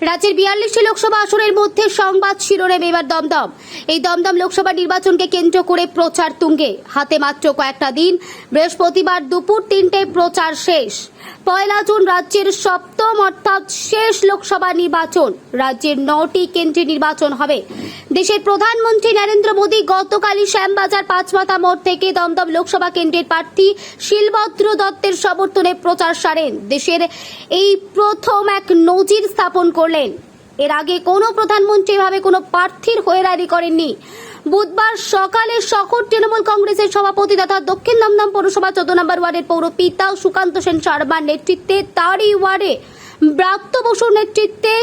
রাজ্যের বিয়াল্লিশটি লোকসভা আসনের মধ্যে সংবাদ শিরোনাম এবার দমদম। এই দমদম লোকসভা নির্বাচনকে কেন্দ্র করে প্রচার তুঙ্গে। হাতে মাত্র কয়েকটা দিন, বৃহস্পতিবার দুপুর তিনটে প্রচার শেষ। পয়লা জুন রাজ্যের সপ্তম অর্থাৎ শেষ লোকসভা নির্বাচন। রাজ্যের নটি কেন্দ্রে নির্বাচন হবে। দেশের প্রধানমন্ত্রী নরেন্দ্র মোদী গতকালই শ্যামবাজার পাঁচমাথা মোড় থেকে দমদম লোকসভা কেন্দ্রের প্রার্থী শিলভদ্র দত্তের সমর্থনে প্রচার সারেন। দেশের এই প্রথম এক নজির স্থাপন করলেন। এর আগে কোনো প্রধানমন্ত্রী এভাবে কোনো প্রার্থীর হয়ে হয়েরানি করেননি। বুধবার সকালে শহর তৃণমূল কংগ্রেসের সভাপতি তথা দক্ষিণ দমদম পৌরসভা চোদ্দ নম্বর ওয়ার্ডের পৌর পিতা সুকান্ত সেন শর্মার নেতৃত্বে তারই ওয়ার্ডে ব্রাত্য বসুর নেতৃত্বে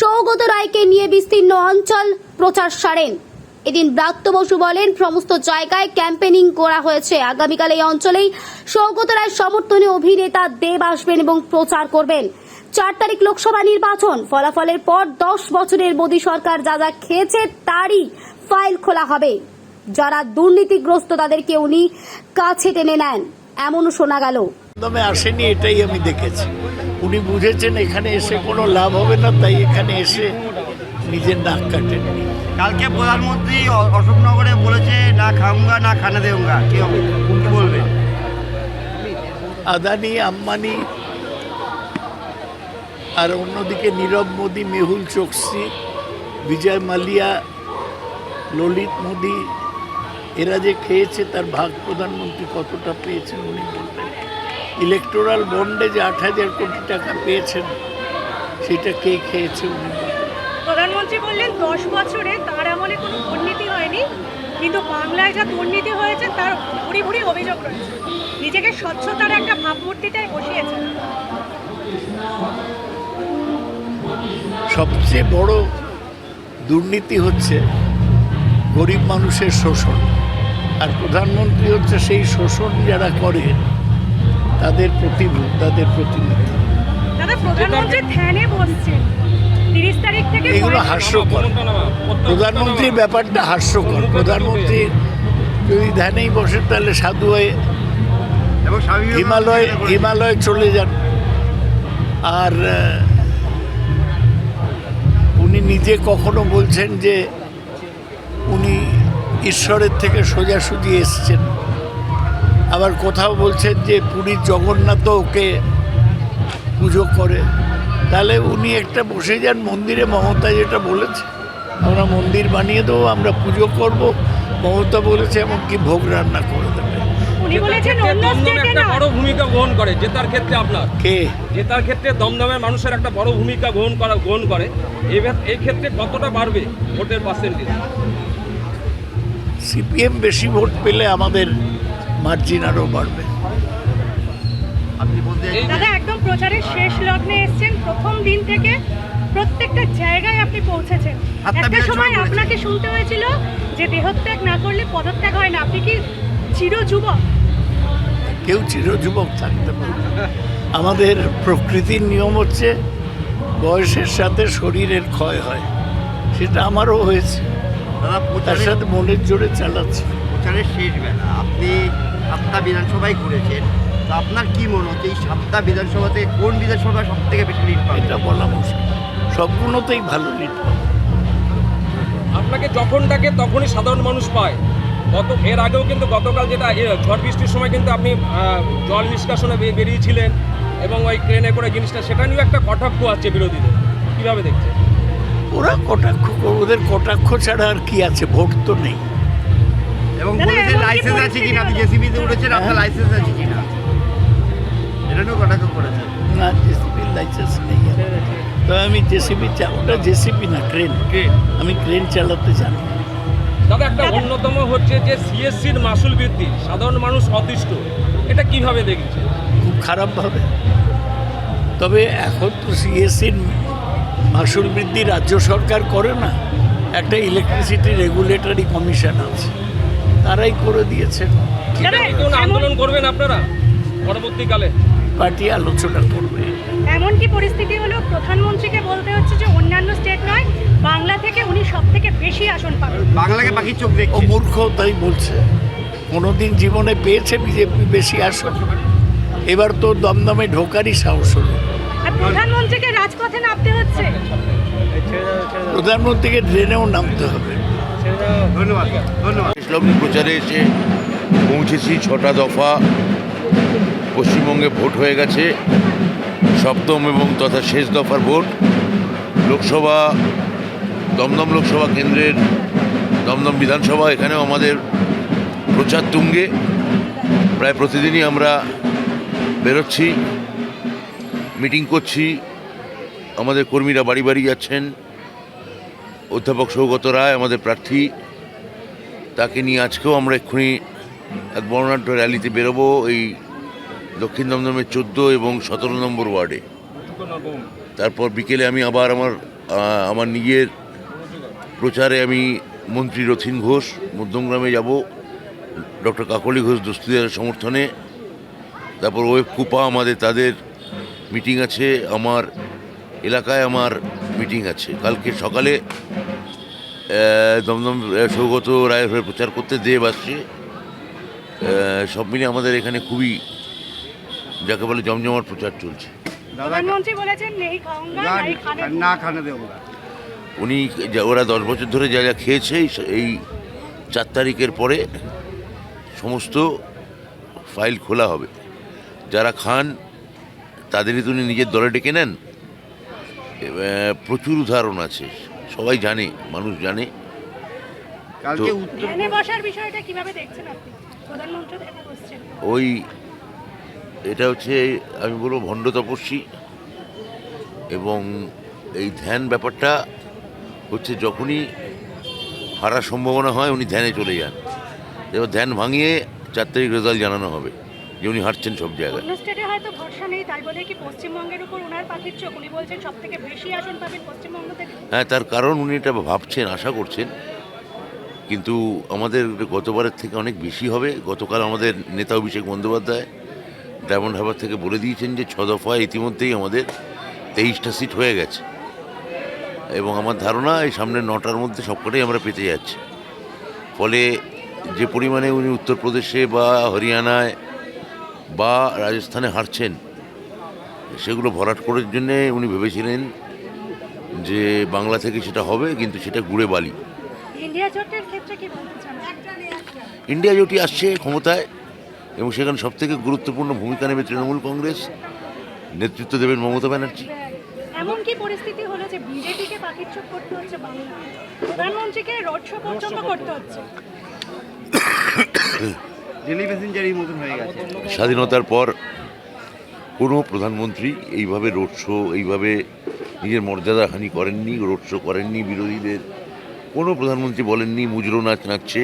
সৌগত রায়কে নিয়ে বিস্তীর্ণ অঞ্চল প্রচার সারেন। এদিন ব্রাত্য বসু বলেন, সমস্ত জায়গায় ক্যাম্পেনিং করা হয়েছে। আগামীকাল এই অঞ্চলেই সৌগত রায় সমর্থনে অভিনেতা দেব আসবেন এবং প্রচার করবেন। চার তারিখ লোকসভা নির্বাচন। ফলাফলের পর দশ বছরের মোদী সরকার যা যা খেয়েছে তারই ফাইল খোলা হবে। যারা দুর্নীতিগ্রস্ত তাদেরকে উনি কাছে টেনে নেন। এমনও শোনা গেল। দমে আসেনি এটাই আমি দেখেছি। উনি বুঝেছেন এখানে এসে কোনো লাভ হবে না তাই এখানে এসে নিজের নাক কাটেননি। কালকে প্রধানমন্ত্রী অশোকনগরে বলেছে না খামগা না খানা দেউঙ্গা কি হবে? কি বলবেন? আদানি আম্বানি আর অন্যদিকে নীরব মোদী, মেহুল চোকসি, বিজয় মালিয়া, ললিত মোদী, এরা যে খেয়েছে তার ভাগ প্রধানমন্ত্রী কতটা পেয়েছেন উনি বলবেন। ইলেকটোরাল বন্ডে যে আট হাজার কোটি টাকা পেয়েছেন, সেটা কে খেয়েছে উনি প্রধানমন্ত্রী বললেন, দশ বছরে তার আমলে কোনো দুর্নীতি হয়নি, কিন্তু বাংলায় যা দুর্নীতি হয়েছে তার ভুরি ভুরি অভিযোগ রয়েছে। নিজেকে স্বচ্ছতার একটা ভাবমূর্তিটাই বসিয়েছে সবচেয়ে বড় দুর্নীতি হচ্ছে গরিব মানুষের শোষণ। আর প্রধানমন্ত্রী হচ্ছে সেই শোষণ যারা করে তাদের প্রতিভূ তাদের প্রতিনিধি। এগুলো হাস্যকর। প্রধানমন্ত্রীর ব্যাপারটা হাস্যকর। প্রধানমন্ত্রী যদি ধ্যানেই বসে তাহলে সাধু হয়ে এবং স্বামী বিবেকানন্দ হিমালয় হিমালয় চলে যান। আর উনি নিজে কখনো বলছেন যে উনি ঈশ্বরের থেকে সোজাসুজি এসছেন। আবার কোথাও বলছেন যে পুরীর জগন্নাথ ওকে পুজো করে। তাহলে উনি একটা বসে যান মন্দিরে, মমতা যেটা বলেছে, আমরা মন্দির বানিয়ে দেবো, আমরা পুজো করব। মমতা বলেছে এমনকি ভোগ রান্না করে দেবে। উনি বলেছেন অন্য স্টেটে না বড় ভূমিকা গ্রহণ করে জেতার ক্ষেত্রে আপনার। কে? জেতার ক্ষেত্রে দমদমের মানুষের একটা বড় ভূমিকা গ্রহণ করা গ্রহণ করে এই এই ক্ষেত্রে কতটা বাড়বে ভোটের পার্সেন্টেজ সিপিএম বেশি ভোট পেলে আমাদের মার্জিন আরও বাড়বে। দাদা একদম প্রচারের শেষ লগ্নে এসছেন। প্রথম দিন থেকে প্রত্যেকটা জায়গায় আপনি পৌঁছেছেন। একটা সময় সময় আপনাকে শুনতে হয়েছিল যে দেহত্যাগ না করলে পদত্যাগ হয় না। আপনি কি চির যুবক কেউ চিরযুবক থাকতে পারে না। আমাদের প্রকৃতির নিয়ম হচ্ছে বয়সের সাথে শরীরের ক্ষয় হয়। সেটা আমারও হয়েছে। তার সাথে মনের জোরে চালাচ্ছি। প্রচারের শেষ বেলা। আপনি সাতটা বিধানসভায় ঘুরেছেন। তো আপনার কি মনে হচ্ছে এই সাতটা বিধানসভাতে কোন বিধানসভা সব থেকে বেশি লিড পাবে? এটা বলা মুশকিল। সবগুলোতেই ভালো লিড পাবো। আপনাকে যখন ডাকে তখনই সাধারণ মানুষ পায়। গত এর আগেও কিন্তু গতকাল যেটা ঝড় বৃষ্টির সময় কিন্তু আপনি জল নিষ্কাশনে বেরিয়েছিলেন এবং ওই ট্রেনে করে জিনিসটা সেটা নিয়েও একটা কটাক্ষ আছে বিরোধীদের। কীভাবে দেখছেন? ওরা কটাক্ষ ওদের কটাক্ষ ছাড়া আর কি আছে? ভোট তো নেই। এবং দাদা, বলেছেন লাইসেন্স আছে কিনা? আপনি? জেসিবিতে উঠেছেন আপনার লাইসেন্স আছে কিনা? এটা নিয়েও কটাক্ষ করেছেন না জেসিবির লাইসেন্স নেই। তো আমি জেসিবি ওটা জেসিবি না ক্রেন আমি ক্রেন চালাতে জানি না। দাদা একটা অন্যতম হচ্ছে যে সিএসসির মাসুল বৃদ্ধি সাধারণ মানুষ অতিষ্ঠ। এটা কীভাবে দেখছেন খুব খারাপভাবে। তবে এখন তো সিএসসির মাসুল বৃদ্ধি রাজ্য সরকার করে না একটা ইলেকট্রিসিটি রেগুলেটরি কমিশন আছে। তারাই করে দিয়েছে। আন্দোলন করবেন আপনারা? পরবর্তীকালে। পার্টি আলোচনা করবে। এমন কি পরিস্থিতি হলো? প্রধানমন্ত্রীকে বলতে হচ্ছে যে অন্যান্য স্টেট নয় বাংলা থেকে উনি সব থেকে বেশি আসন পাবেন বাংলাকে পাখির চোখ ও মূর্খ তাই বলছে। কোনোদিন জীবনে পেয়েছে বিজেপি বেশি আসন। এবার তো দমদমে ঢোকারই সাহস হলো। প্রধানমন্ত্রীকে রাজপথে নামতে হচ্ছে? প্রধানমন্ত্রীকে ট্রেনেও নামতে হবে। ধন্যবাদ ধন্যবাদ। ইসলাম প্রচারে এসে পৌঁছেছি ছটা দফা। পশ্চিমবঙ্গে ভোট হয়ে গেছে। সপ্তম এবং তথা শেষ দফার ভোট। লোকসভা দমদম লোকসভা কেন্দ্রের দমদম বিধানসভা এখানেও আমাদের প্রচার তুঙ্গে। প্রায় প্রতিদিনই আমরা বেরোচ্ছি মিটিং করছি। আমাদের কর্মীরা বাড়ি বাড়ি যাচ্ছেন। অধ্যাপক সৌগত রায় আমাদের প্রার্থী তাকে নিয়ে আজকেও আমরা এক্ষুনি এক বর্ণাঢ্য র্যালিতে বেরোবো এই দক্ষিণ দমদমের চোদ্দ এবং সতেরো নম্বর ওয়ার্ডে। তারপর বিকেলে আমি আবার আমার আমার নিজের প্রচারে আমি মন্ত্রী রথিন ঘোষ মধ্যমগ্রামে যাব ডক্টর কাকলি ঘোষ দস্তুদের সমর্থনে। তারপর ওয়েব কুপা আমাদের তাদের মিটিং আছে আমার এলাকায় আমার মিটিং আছে। কালকে সকালে দমদম সৌগত রায়ের হয়ে প্রচার করতে দেব আসছে। সব মিলে আমাদের এখানে খুবই যাকে বলে জমজমার প্রচার চলছে। প্রধানমন্ত্রী বলেছেন না খানে দেবো উনি ওরা দশ বছর ধরে যা যা খেয়েছে এই- চার তারিখের পরে সমস্ত ফাইল খোলা হবে। যারা খান তাদেরই তো উনি নিজের দলে ডেকে নেন। প্রচুর উদাহরণ আছে সবাই জানে মানুষ জানে। ওই এটা হচ্ছে আমি বলব ভণ্ড তপস্বী এবং এই ধ্যান ব্যাপারটা হচ্ছে যখনই হারার সম্ভাবনা হয় উনি ধ্যানে চলে যান। এবার ধ্যান ভাঙিয়ে চার তারিখ রেজাল্ট জানানো হবে যে উনি হারছেন সব জায়গায়। স্টেটে হয়তো ভরসা নেই তাই বলে কি পশ্চিমবঙ্গের উপর ওনার পাখির চোখ? উনি বলছেন সব থেকে বেশি আসন পাবেন পশ্চিমবঙ্গ থেকে হ্যাঁ তার কারণ উনি এটা ভাবছেন আশা করছেন। কিন্তু আমাদের গতবারের থেকে অনেক বেশি হবে। গতকাল আমাদের নেতা অভিষেক বন্দ্যোপাধ্যায় ডায়মন্ড হাবার থেকে বলে দিয়েছেন যে ছ দফায় ইতিমধ্যেই আমাদের তেইশটা সিট হয়ে গেছে। এবং আমার ধারণা এই সামনের নটার মধ্যে সবকটাই আমরা পেতে যাচ্ছি। ফলে যে পরিমাণে উনি উত্তরপ্রদেশে বা হরিয়ানায় বা রাজস্থানে হারছেন সেগুলো ভরাট করার জন্যে উনি ভেবেছিলেন যে বাংলা থেকে সেটা হবে কিন্তু সেটা গুড়ে বালি। ইন্ডিয়া জোটই আসছে ক্ষমতায় এবং সেখানে সবথেকে গুরুত্বপূর্ণ ভূমিকা নেবে তৃণমূল কংগ্রেস। নেতৃত্ব দেবেন মমতা ব্যানার্জি। এমন কি পরিস্থিতি হলো যে বিজেপিকে পাখির চোখ করতে হচ্ছে বাংলা প্রধানমন্ত্রীকে রোড শো পর্যন্ত করতে হচ্ছে। হয়ে স্বাধীনতার পর কোনো প্রধানমন্ত্রী এইভাবে রোড শো এইভাবে নিজের মর্যাদা হানি করেননি রোড শো করেননি বিরোধীদের। কোনো প্রধানমন্ত্রী বলেননি মুজরো নাচ নাচছে।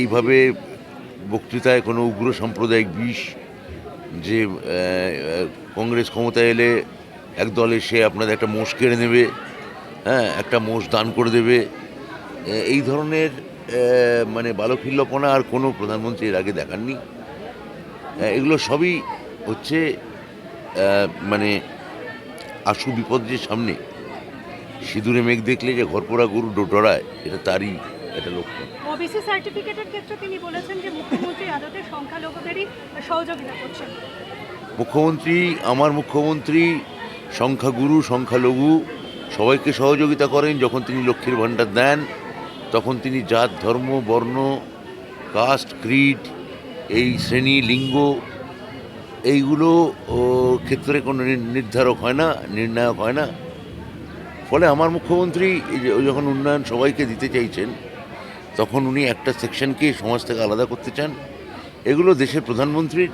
এইভাবে বক্তৃতায় কোনো উগ্র সাম্প্রদায়িক বিষ যে কংগ্রেস ক্ষমতায় এলে একদল এসে আপনাদের একটা মোষ কেড়ে নেবে হ্যাঁ একটা মোষ দান করে দেবে। এই ধরনের মানে বালখিল্যপনা আর কোনো প্রধানমন্ত্রী এর আগে দেখাননি। এগুলো সবই হচ্ছে মানে আশু বিপদ যে সামনে। সিঁদুরে মেঘ দেখলে যে ঘরপোড়া গরু ডো- ডরায় এটা তারই একটা লক্ষণ। ওবিসি সার্টিফিকেটের ক্ষেত্রে তিনি বলেছেন যে মুখ্যমন্ত্রী আদতে সংখ্যালঘুদেরই সহযোগিতা করছেন। মুখ্যমন্ত্রী আমার মুখ্যমন্ত্রী সংখ্যাগুরু, সংখ্যালঘু সবাইকে সহযোগিতা করেন। যখন তিনি লক্ষ্মীর ভাণ্ডার দেন, তখন তিনি জাত, ধর্ম, বর্ণ, কাস্ট, ক্রিড, এই শ্রেণি, লিঙ্গ, এইগুলো ক্ষেত্রে কোনো নির- নির্ধারক হয় না, নির্ণায়ক হয় না। ফলে আমার মুখ্যমন্ত্রী যখন উন্নয়ন সবাইকে দিতে চাইছেন, তখন উনি একটা সেকশনকে সমাজ থেকে আলাদা করতে চান। এগুলো দেশের প্রধানমন্ত্রীর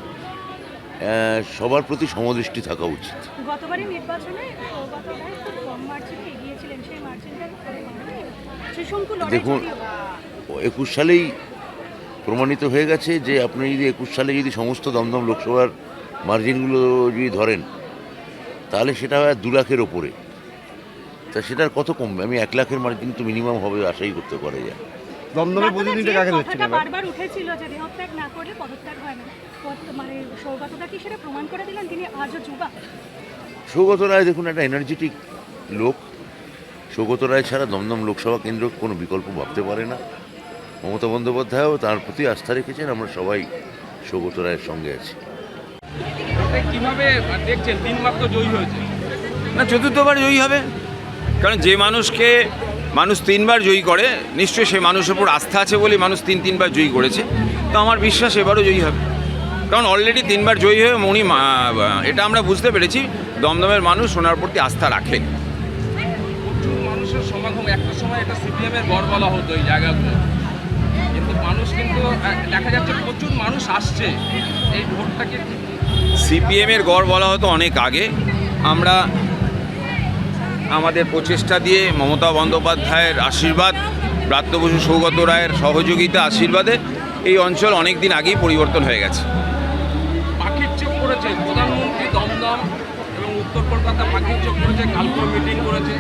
সবার প্রতি সমদৃষ্টি থাকা উচিত। গতবারের নির্বাচনে দেখুন, একুশ সালেই প্রমাণিত হয়ে গেছে যে আপনি যদি একুশ সালে যদি সমস্ত দমদম লোকসভার মার্জিনগুলো যদি ধরেন তাহলে সেটা হয় দু লাখের ওপরে। তা সেটার কত কমবে? আমি এক লাখের মার্জিন তো মিনিমাম হবে আশাই করতে পারে যায়। দমদমে প্রতিদিনটা কাকে এবার বারবার উঠেছিল যে দেহত্যাগ না করলে পদত্যাগ হয় না। পদ- মানে সৌগতটা কি সেটা প্রমাণ করে দিলেন? তিনি আজও যুবা সৌগত রায় দেখুন একটা এনার্জেটিক লোক। সৌগত রায় ছাড়া দমদম লোকসভা কেন্দ্র কোনো বিকল্প ভাবতে পারে না। মমতা বন্দ্যোপাধ্যায়ও তার প্রতি আস্থা রেখেছেন আমরা সবাই সৌগত রায়ের সঙ্গে আছি। কীভাবে দেখছেন? তিন মাত্র জয়ী হয়েছে। না চতুর্থবার জয়ী হবে। কারণ যে মানুষকে মানুষ তিনবার জয়ী করে নিশ্চয়ই সে মানুষের উপর আস্থা আছে বলেই মানুষ তিন তিনবার জয়ী করেছে। তো আমার বিশ্বাস এবারও জয়ী হবে। কারণ অলরেডি তিনবার জয়ী হয়ে উনি এটা আমরা বুঝতে পেরেছি দমদমের মানুষ ওনার প্রতি আস্থা রাখে মানুষের সমাগম একটা সময় এটা সিপিএম এর গড় বলা হতো এই জায়গাগুলো। কিন্তু মানুষ কিন্তু দেখা যাচ্ছে প্রচুর মানুষ আসছে। এই ভোটটাকে সিপিএমের গড় বলা হতো অনেক আগে। আমরা আমাদের প্রচেষ্টা দিয়ে মমতা বন্দ্যোপাধ্যায়ের আশীর্বাদ ব্রাত্য বসু সৌগত রায়ের সহযোগিতা আশীর্বাদে এই অঞ্চল অনেক দিন আগেই পরিবর্তন হয়ে গেছে। পাখির চোখ করেছে প্রধানমন্ত্রী দমদম এবং উত্তর কলকাতা পাখির চোখ করেছে কালপুর মিটিং করেছে।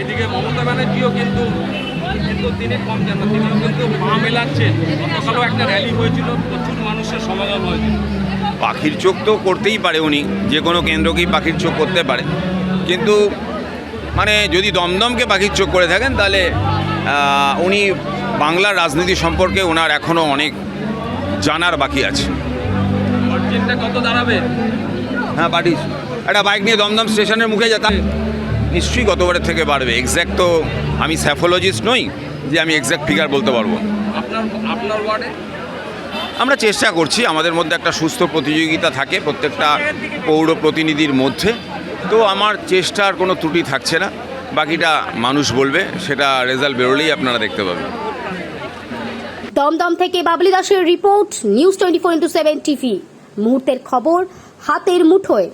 এদিকে মমতা ব্যানার্জিও কিন্তু কিন্তু তিনি কম যান তিনিও কিন্তু পা মেলাচ্ছেন গতকালও একটা র্যালি হয়েছিল প্রচুর মানুষের সমাগম হয়েছিল। পাখির চোখ তো করতেই পারে উনি যে কোনো কেন্দ্রকেই পাখির চোখ করতে পারে। কিন্তু মানে যদি দমদমকে পাখির চোখ করে থাকেন তাহলে উনি বাংলার রাজনীতি সম্পর্কে ওনার এখনও অনেক জানার বাকি আছে। কত দাঁড়াবে? হ্যাঁ পাঠিস একটা বাইক নিয়ে দমদম স্টেশনের মুখে যেতাম নিশ্চয়ই গতবারের থেকে বাড়বে। এক্স্যাক্ট তো আমি স্যাফোলজিস্ট নই যে আমি এক্স্যাক্ট ফিগার বলতে পারব। আপনার আপনার ওয়ার্ডে? আমরা চেষ্টা করছি আমাদের মধ্যে একটা সুস্থ প্রতিযোগিতা থাকে প্রত্যেকটা পৌর প্রতিনিধির মধ্যে। তো আমার চেষ্টার কোনো ত্রুটি থাকছে না। বাকিটা মানুষ বলবে, সেটা রেজাল্ট বেরোলেই আপনারা দেখতে পাবেন। দমদম থেকে বাবলি দাসের report news twenty four into seven TV মুহূর্তের খবর, হাতের মুঠোয়।